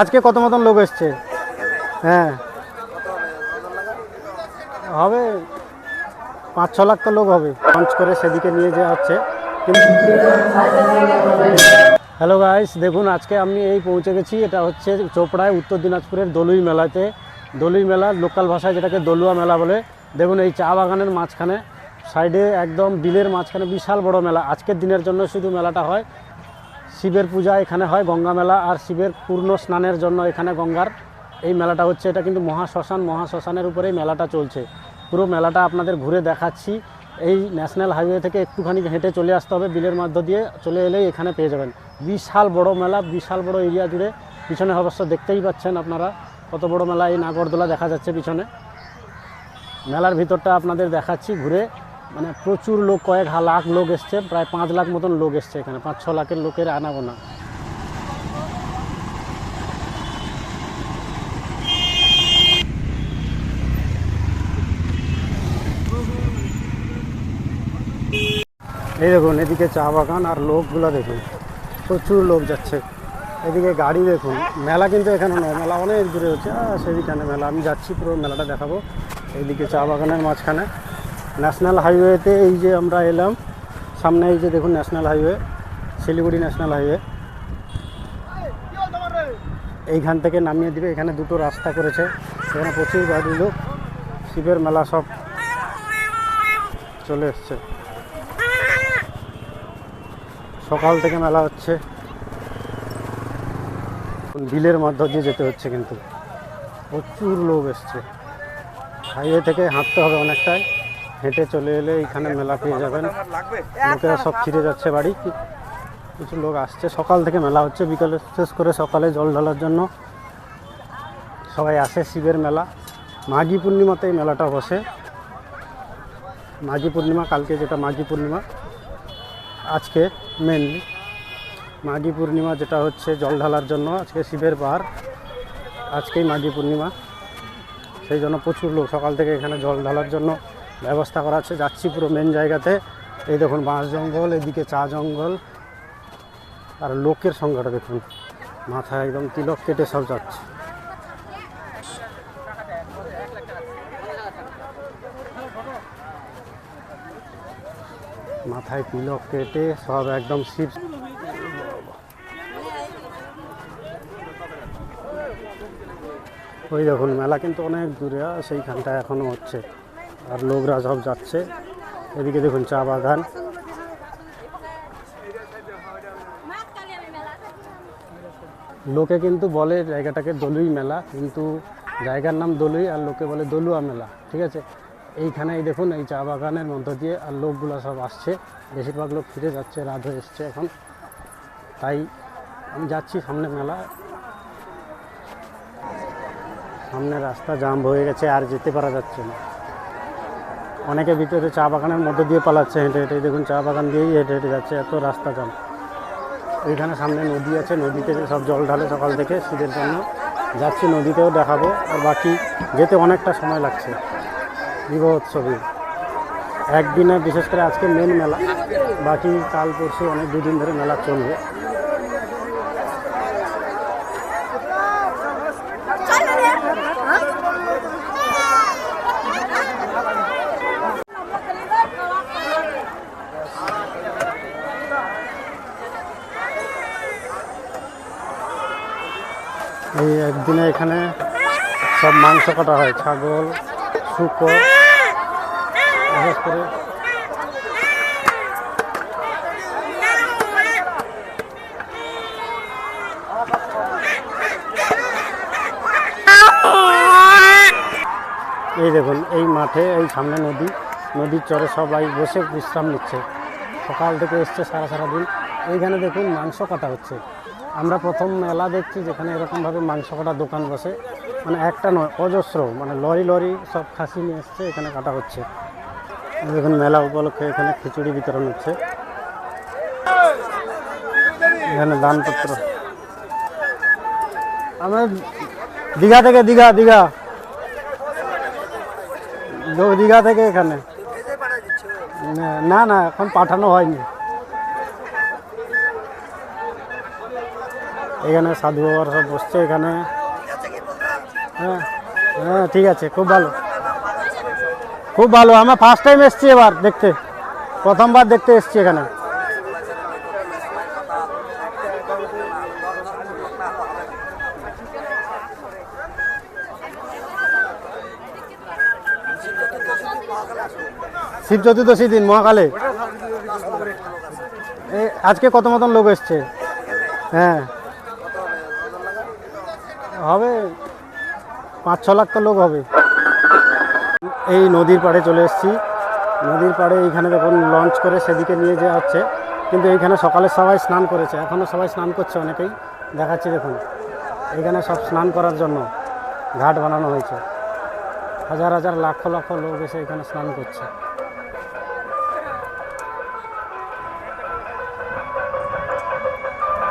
আজকে কত মতন লোক এসছে? হ্যাঁ। হবে। পাঁচ, ছ লাখ তো লোক হবে। লঞ্চ করে সেদিকে নিয়ে যাওয়া হচ্ছে। হ্যালো গাইস দেখুন, আজকে আমি এই পৌঁছে গেছি। এটা হচ্ছে চোপড়ায় উত্তর দিনাজপুরের দলুই মেলাতে। দলুই মেলা, লোকাল ভাষায় যেটাকে দলুয়া মেলা বলে। দেখুন, এই চা বাগানের মাঝখানে, সাইডে একদম বিলের মাঝখানে বিশাল বড় মেলা। আজকের দিনের জন্য শুধু মেলাটা হয়। শিবের পূজা এখানে হয়, গঙ্গা মেলা, আর শিবের পূর্ণ স্নানের জন্য এখানে গঙ্গার এই মেলাটা হচ্ছে। এটা কিন্তু মহাশ্মশান, মহাশ্মশানের উপরেই মেলাটা চলছে। পুরো মেলাটা আপনাদের ঘুরে দেখাচ্ছি। এই ন্যাশনাল হাইওয়ে থেকে একটুখানি হেঁটে চলে আসতে হবে। বিলের মধ্য দিয়ে চলে এলেই এখানে পেয়ে যাবেন। বিশাল বড় মেলা, বিশাল বড় এরিয়া জুড়ে। পিছনে অবশ্য দেখতেই পাচ্ছেন আপনারা কত বড় মেলা এই নাগরদোলা দেখা যাচ্ছে পিছনে। মেলার ভিতরটা আপনাদের দেখাচ্ছি ঘুরে। মানে প্রচুর লোক, কয়েক লাখ লোক এসছে, প্রায় পাঁচ লাখ মতন লোক এসছে এখানে, পাঁচ, ছ লাখের লোকের আনাবো না এই দেখুন, এদিকে চা বাগান আর লোকগুলো দেখুন, প্রচুর লোক যাচ্ছে। এদিকে গাড়ি দেখুন, মেলা কিন্তু এখানে নয়, মেলা অনেক দূরে হচ্ছে। সেদিখানে মেলা, আমি যাচ্ছি, পুরো মেলাটা দেখাবো। এইদিকে চা বাগানের মাঝখানে। ন্যাশনাল হাইওয়েতে এই যে আমরা এলাম, সামনে এই যে দেখুন national highway, Siliguri national highway. এইখান থেকে নামিয়ে দিবে, এখানে দুটো রাস্তা করেছে। এখানে প্রচুর গাড়ি লোক, শিবের মেলা সব চলে এসছে। সকাল থেকে মেলা হচ্ছে। বিলের মধ্য দিয়ে যেতে হচ্ছে কিন্তু। প্রচুর লোক এসছে। হাইওয়ে থেকে হাঁটতে হবে অনেকটাই। হেঁটে চলে এলে এইখানে মেলা পেয়ে যাবেন। লোকেরা সব ফিরে যাচ্ছে বাড়ি। কিছু লোক আসছে। সকাল থেকে মেলা হচ্ছে। বিকালে শেষ করে সকালে জল ঢালার জন্য সবাই আসে শিবের মেলা। মাঘী পূর্ণিমাতে এই মেলাটা বসে। মাঘী পূর্ণিমা, কালকে যেটা মাঘী পূর্ণিমা, আজকে মেনলি মাঘী পূর্ণিমা যেটা হচ্ছে জল ঢালার জন্য, আজকে শিবের পাহাড়। আজকেই মাঘী পূর্ণিমা। সেই জন্য প্রচুর লোক সকাল থেকে এখানে জল ঢালার জন্য ব্যবস্থা করা আছে। যাচ্ছি পুরো মেন জায়গাতে। এই দেখুন, বাঁশ জঙ্গল, এদিকে চা জঙ্গল। আর লোকের সংখ্যাটা দেখুন। মাথায় একদম তিলক কেটে সব যাচ্ছে। মাথায় তিলক কেটে সব একদম শিব। ওই দেখুন, মেলা কিন্তু অনেক দূরে সেইখানটা এখনও হচ্ছে। আর লোকরা সব যাচ্ছে। এদিকে দেখুন চা বাগান। লোকে কিন্তু বলে জায়গাটাকে দলুই মেলা, কিন্তু জায়গার নাম দলুই আর লোকে বলে দলুয়া মেলা, ঠিক আছে? এইখানে এই দেখুন এই চা বাগানের মধ্য দিয়ে আর লোকগুলো সব আসছে। বেশিরভাগ লোক ফিরে যাচ্ছে, রাত হয়ে এসছে এখন। তাই আমি যাচ্ছি সামনে মেলা। সামনে রাস্তা জাম হয়ে গেছে, আর যেতে পারা যাচ্ছে না। অনেকে ভিতরে চা বাগানের মধ্যে দিয়ে পালাচ্ছে, হেঁটে হেঁটে। দেখুন, চা বাগান দিয়েই হেঁটে হেঁটে যাচ্ছে, এত রাস্তা জাম। ওইখানে সামনে নদী আছে, নদীতে সব জল ঢালে সকাল থেকে শীতের জন্য। যাচ্ছি, নদীতেও দেখাবো। আর বাকি যেতে অনেকটা সময় লাগছে বিবাহোৎসবে একদিনে, বিশেষ করে আজকে মেন মেলা, বাকি কাল, পরশু অনেক দুদিন ধরে মেলা চলবে। এই একদিনে এখানে সব মাংস কাটা হয়, ছাগল, শুকর, বিশেষ করে এই দেখুন, এই মাঠে, এই সামনে নদী, নদীর চরে সবাই বসে বিশ্রাম নিচ্ছে। সকাল থেকে এসছে সারা সারা দিন। এইখানে দেখুন মাংস কাটা হচ্ছে। আমরা প্রথম মেলা দেখছি যেখানে এরকমভাবে মাংস কাটা দোকান বসে। মানে একটা নয়, অজস্র মানে লরি লরি সব খাসি নিয়ে এসছে, এখানে কাটা হচ্ছে। দেখুন মেলা উপলক্ষে এখানে খিচুড়ি বিতরণ হচ্ছে। এখানে দানপত্র। আমরা দীঘা থেকে, দীঘা দীঘা। দীঘা থেকে এখানে। না না, এখন পাঠানো হয়নি। এখানে সাধু বাবার সব বসছে এখানে। হ্যাঁ হ্যাঁ ঠিক আছে, খুব ভালো। খুব ভালো, আমরা ফার্স্ট টাইম এসছি এবার দেখতে। প্রথমবার দেখতে এসছি এখানে। শিব চতুর্দশী দিন, মহাকালে। আজকে কত মতন লোক এসছে? হ্যাঁ। হবে, পাঁচ, ছ লাখ তো লোক হবে। এই নদীর পাড়ে চলে এসেছি। নদীর পাড়ে এইখানে দেখুন লঞ্চ করে সেদিকে নিয়ে যাওয়া হচ্ছে। কিন্তু এইখানে সকালে সবাই স্নান করেছে। এখনও সবাই স্নান করছে অনেকেই। দেখাচ্ছি দেখুন এখানে সব স্নান করার জন্য ঘাট বানানো হয়েছে। হাজার হাজার, লাখ লক্ষ লোক এসে এখানে স্নান করছে।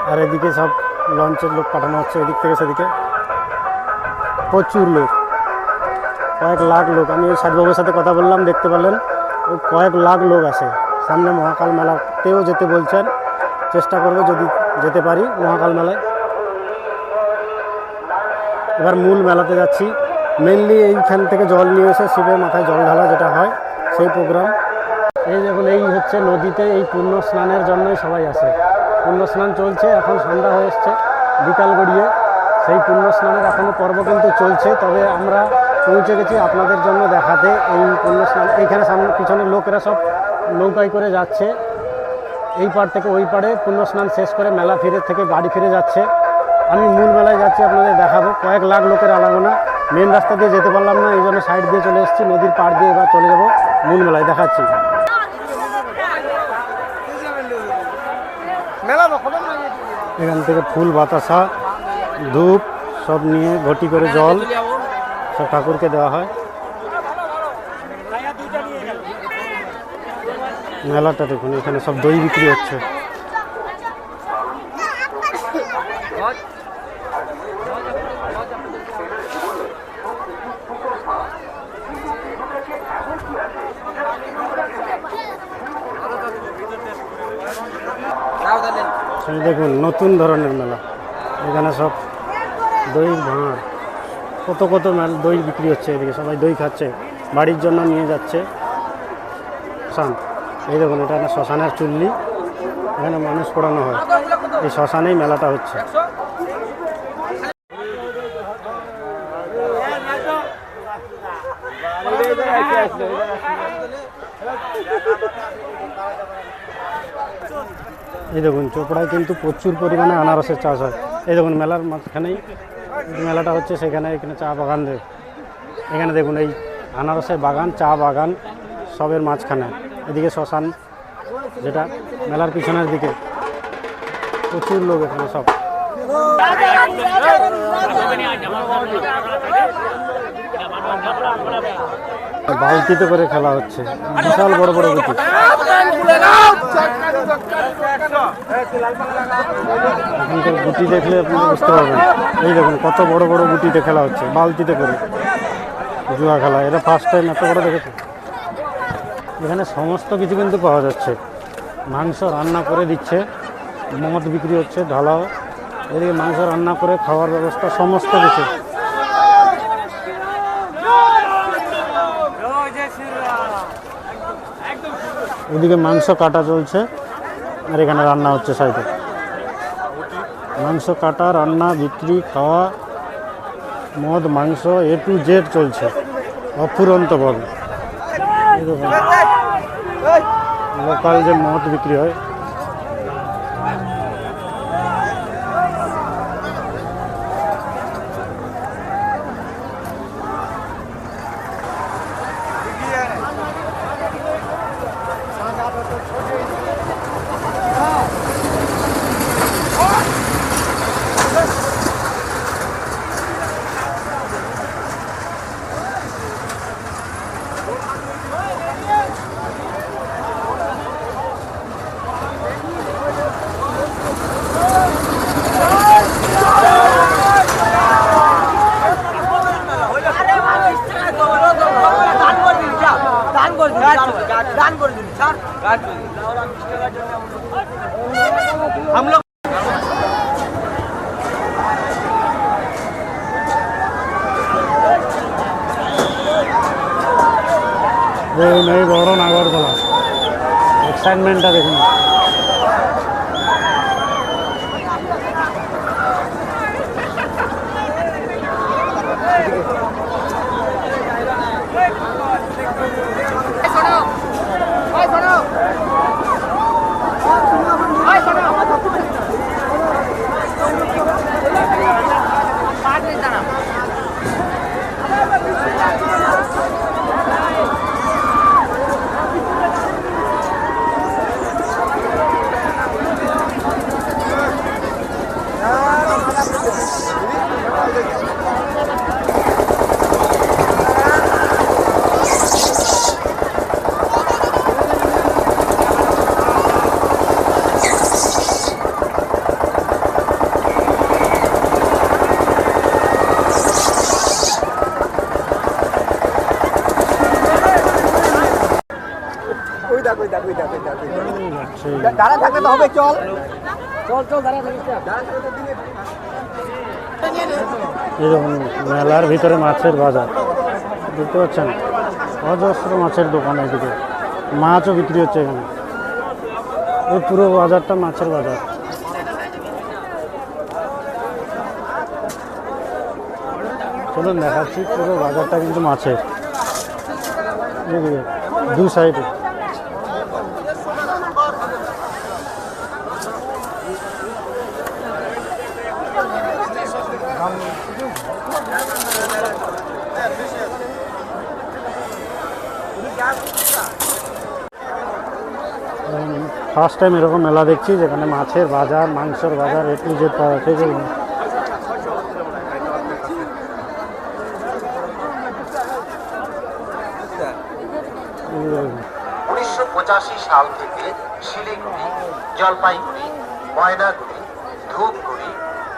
আর এদিকে সব লঞ্চের লোক পাঠানো হচ্ছে, এদিক থেকে সেদিকে। প্রচুর লোক। কয়েক লাখ লোক। আমি ওই সাজবাবুর সাথে কথা বললাম, দেখতে পেলেন। ওই কয়েক লাখ লোক আছে। সামনে মহাকাল মেলাতেও যেতে বলছেন। চেষ্টা করব যদি যেতে পারি মহাকাল মেলায়। এবার মূল মেলাতে যাচ্ছি। মেনলি এইখান থেকে জল নিয়ে এসে শিবের মাথায় জল ঢালা যেটা হয়, সেই প্রোগ্রাম এই দেখুন, এই হচ্ছে নদীতে এই পূর্ণ স্নানের জন্যই সবাই আসে। পূর্ণ স্নান চলছে, এখন সন্ধ্যা হয়ে এসছে। বিকাল গড়িয়ে সেই পূর্ণ স্নানের এখনও পর্ব কিন্তু চলছে তবে আমরা পৌঁছে গেছি আপনাদের জন্য দেখাতে এই পূর্ণ স্নান এইখানে সামনে পিছনের লোকেরা সব নৌকায় করে যাচ্ছে। এই পার থেকে ওই পারে পূর্ণ স্নান শেষ করে মেলা ফিরে থেকে বাড়ি ফিরে যাচ্ছে। আমি মূল মেলায় যাচ্ছি আপনাদের দেখাবো। কয়েক লাখ লোকের আনাগোনা। মেন রাস্তা দিয়ে যেতে পারলাম না এই জন্য সাইড দিয়ে চলে এসেছি নদীর পাড় দিয়ে এবার চলে যাব। মূল মেলায় দেখাচ্ছি। এখান থেকে ফুল বাতাসা। ধূপ সব নিয়ে ঘটি করে জল সব ঠাকুরকে দেওয়া হয়। মেলাটা দেখুন, এখানে সব দই বিক্রি হচ্ছে। দেখুন, নতুন ধরনের মেলা। এখানে সব দই ভাঁড় কত কত মেল দই বিক্রি হচ্ছে এদিকে, সবাই দই খাচ্ছে। বাড়ির জন্য নিয়ে যাচ্ছে। শ্মশান। এই দেখুন, এটা একটা শ্মশানের চুল্লি। এখানে মানুষ পোড়ানো হয়। এই শ্মশানেই মেলাটা হচ্ছে। এই দেখুন, চোপড়ায় কিন্তু প্রচুর পরিমাণে আনারসের চাষ হয়। এই দেখুন, মেলার মাঝখানেই মেলাটা হচ্ছে সেখানে এখানে চা বাগান এখানে দেখুন এই আনারসের বাগান, চা বাগান, সবের মাঝখানে। এদিকে শ্মশান, যেটা মেলার পিছনের দিকে। প্রচুর লোক এখানে সব। বালতিতে করে খেলা হচ্ছে। বিশাল বড় বড় গুটি। গুটি দেখলে আপনি বুঝতে পারবেন। এই দেখুন, কত বড় বড় গুটিতে খেলা হচ্ছে, বালতিতে করে। জুয়া খেলা, এটা ফার্স্ট টাইম এত বড় দেখেছে এখানে সমস্ত কিছু কিন্তু পাওয়া যাচ্ছে। মাংস রান্না করে দিচ্ছে, মদ বিক্রি হচ্ছে, ঢালাও। এদিকে মাংস রান্না করে খাওয়ার ব্যবস্থা, সমস্ত কিছু। ওদিকে মাংস কাটা চলছে আর এখানে রান্না হচ্ছে সাইডে মাংস কাটা রান্না বিক্রি খাওয়া মদ মাংস এ টু জেড চলছে। অফুরন্তভাবে। বল লোকাল যে মদ বিক্রি হয় हम लोग नहीं बड़ो नागरकोला एक्साइटमेंटा देखना যাচ্ছে। দাঁড়া থাকলে তো হবে চল। চল চল দাঁড়া থাকিস দেখুন মেলার ভিতরে মাছের বাজার। দেখতে পাচ্ছেন? অজস্র মাছের দোকান এদিকে। মাছও বিক্রি হচ্ছে এখানে। এই পুরো বাজারটা মাছের বাজার। চলুন দেখাচ্ছি পুরো বাজারটা কিন্তু মাছের। দু সাইডে। ফার্স্ট টাইম এরকম মেলা দেখছি যেখানে মাছের বাজার, মাংসের বাজার এ টু জেড পাওয়া যাচ্ছে উনিশশো সাল থেকে শিলিগুড়ি, জলপাইগুড়ি ময়নাগুড়ি ধূপগুড়ি,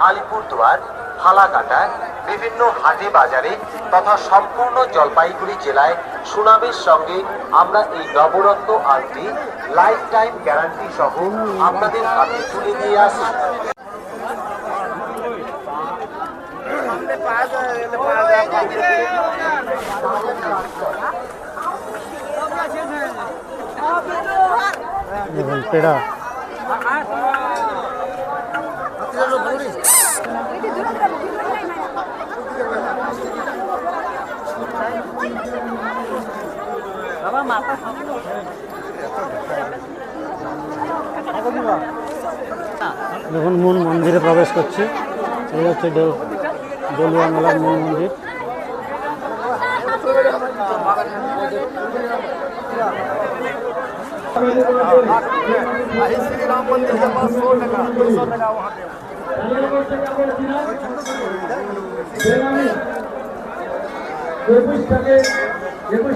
আলিপুরদুয়ার ফালাকাটা বিভিন্ন হাটে বাজারে তথা সম্পূর্ণ জলপাইগুড়ি জেলায় সুনামের সঙ্গে আমরা এই নবরত্ন আলটি লাইফ টাইম গ্যারান্টি সহ আপনাদের হাতে তুলে দিয়ে আসি। দেখুন পেড়া দেখুন মূল মন্দিরে প্রবেশ করছি এই হচ্ছে দো- দলুয়া মেলার মূল মন্দির আহি শ্রী রাম मंदिर के पास सौ टका दो सौ टका वहाँ पे একুশ থেকে একুশ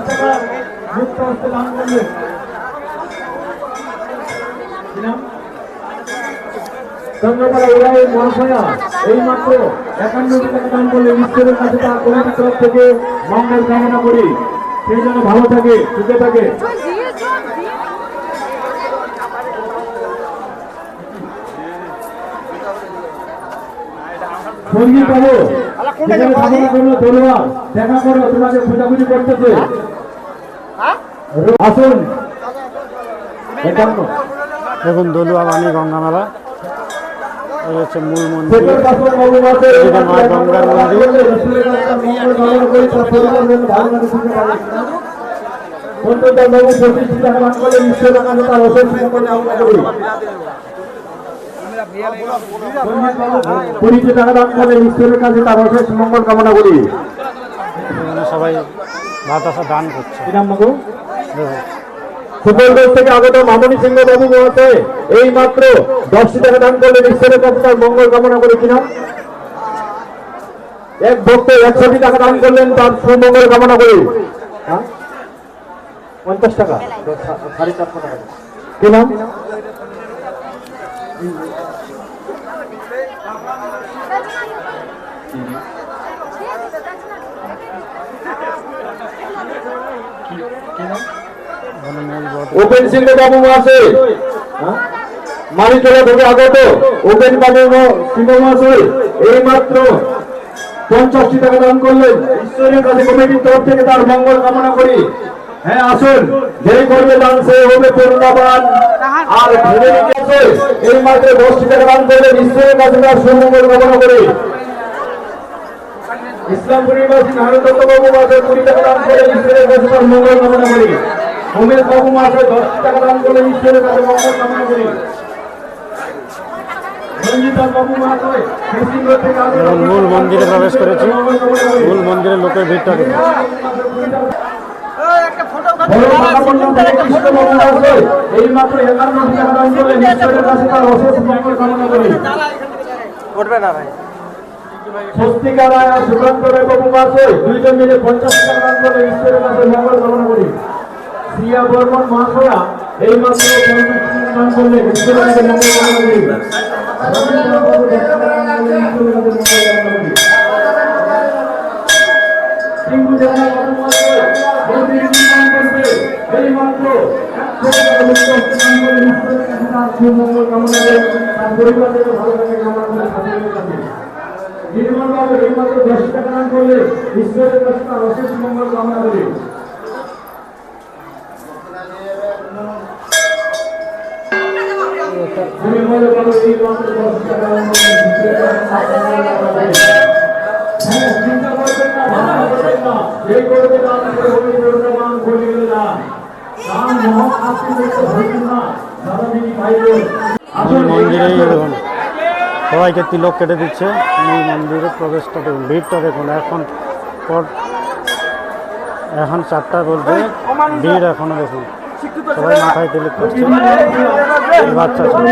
এই মাত্র একান্ন টাকা দান কাছে তার কমিটির মঙ্গল কামনা করি। সেই জন্য ভালো থাকে, সুখে থাকে। সঙ্গী সেখানে সাধনা করল তরুয়া দেখা করো তোমাকে খোঁজাখুঁজি করতেছে আসুন। দেখুন দলুয়া বাণী গঙ্গা মেলা। এই হচ্ছে মূল মন্দির। ছোটর বাসন বাবু মাসে এটা মা গঙ্গার মন্দির। কুড়িটি টাকা দান করে ঈশ্বরের কাছে তার অশেষ মঙ্গল কামনা করি। সবাই বাতাসা দান করছে। সুন্দরগঞ্জ থেকে আগত মামনি সিংহ বাবু মহাশয় এই মাত্র দশটি টাকা দান করলেন ঈশ্বরের কাছে তার মঙ্গল কামনা করে। কিনা এক ভক্ত একশোটি টাকা দান করলেন তার সুমঙ্গল কামনা করি। হ্যাঁ? পঞ্চাশ টাকা। সাড়ে চারশো টাকা। কি নাম এখানে মূল বট ওপেন সিংহ বাবু মহাশয় হ্যাঁ? মানিকতলা থেকে আগত। ওপেন ম- সিংহ মহাশয় এই মাত্র পঞ্চাশটি টাকা দান করলেন। ঈশ্বরের কাছে কমিটির তরফ থেকে তার মঙ্গল কামনা করি। হ্যাঁ আসুন। যেই করবে দান, সে হবে পূর্ণবান আর এই মাত্র দশটি টাকা দান করলে ঈশ্বরের কাছে তার সুমঙ্গল কামনা করি। ইসলামপুর নিবাসী নারায়ণ মাসে কুড়ি টাকা দান করে ঈশ্বরের কাছে তার মঙ্গল কামনা করি। হোমেশ বাবু মাসে দশ টাকা দান করে ঈশ্বরের কাছে মঙ্গল কামনা করি। রঞ্জিতার বাবু মাসে কৃষ্ণগর থেকে আদর এবং মূল মন্দিরে প্রবেশ করেছি। মূল মন্দিরের লোকের ভিড়টা দেখুন। বড় মহাপন্ডিত থেকে কৃষ্ণবাবু মাসে এই মাত্র একান্ন টাকা দান করে ঈশ্বরের কাছে তার অশেষ মঙ্গল কামনা করি। উঠবে না ভাই। স্বস্তিকা রায় আর সুকান্ত রায় বাবু মাসে দুইজন মিলে পঞ্চাশ টাকা দান করে ঈশ্বরের কাছে মঙ্গল কামনা করি। শ্রিয়া বর্মন মহাশয়া এই মাত্র পঞ্চাশ টাকা দান করলে ঈশ্বরের কাছে মঙ্গল কামনা করি। পরিবার থেকে ভালো থাকে কামনা করে ঠাকুরের কাছে নির্মল বাবু এই মাত্র দশ টাকা দান করলে ঈশ্বরের কাছে তার অশেষ মঙ্গল কামনা করি নির্মল বাবু এই মাত্র দশ টাকা দান করলে ঈশ্বরের কাছে তার মঙ্গল কামনা করি হ্যাঁ। যেই করবে দান গেলে দান। দান দেখতে ভুলবেন না। দিদি ভাই আসুন মূল এই মন্দিরেই মাত্র দেখুন সবাইকে তিলক কেটে দিচ্ছে। মূল মন্দিরে প্রবেশটা দেখুন ভিড়টা দেখুন, এখন পর এখন চারটা বলতে ভিড় এখনও দেখুন। সবাই মাথায় তিলক করছে। বাচ্চা ছেলে।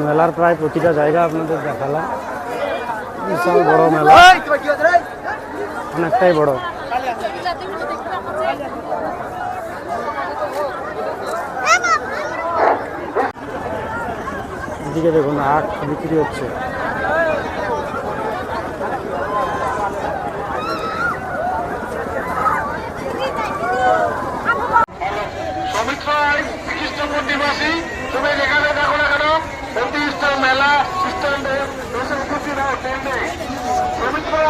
মেলার প্রায় প্রতিটা জায়গা আপনাদের দেখালাম। বিশাল বড় মেলা। অনেকটাই বড়। এদিকে দেখুন আখ বিক্রি হচ্ছে। তুমি যেখানে দেখো না কেন ప్రతి ఇష్టం మేళ ఇష్టం కూర్చున్నా పోండి ప్రభుత్వం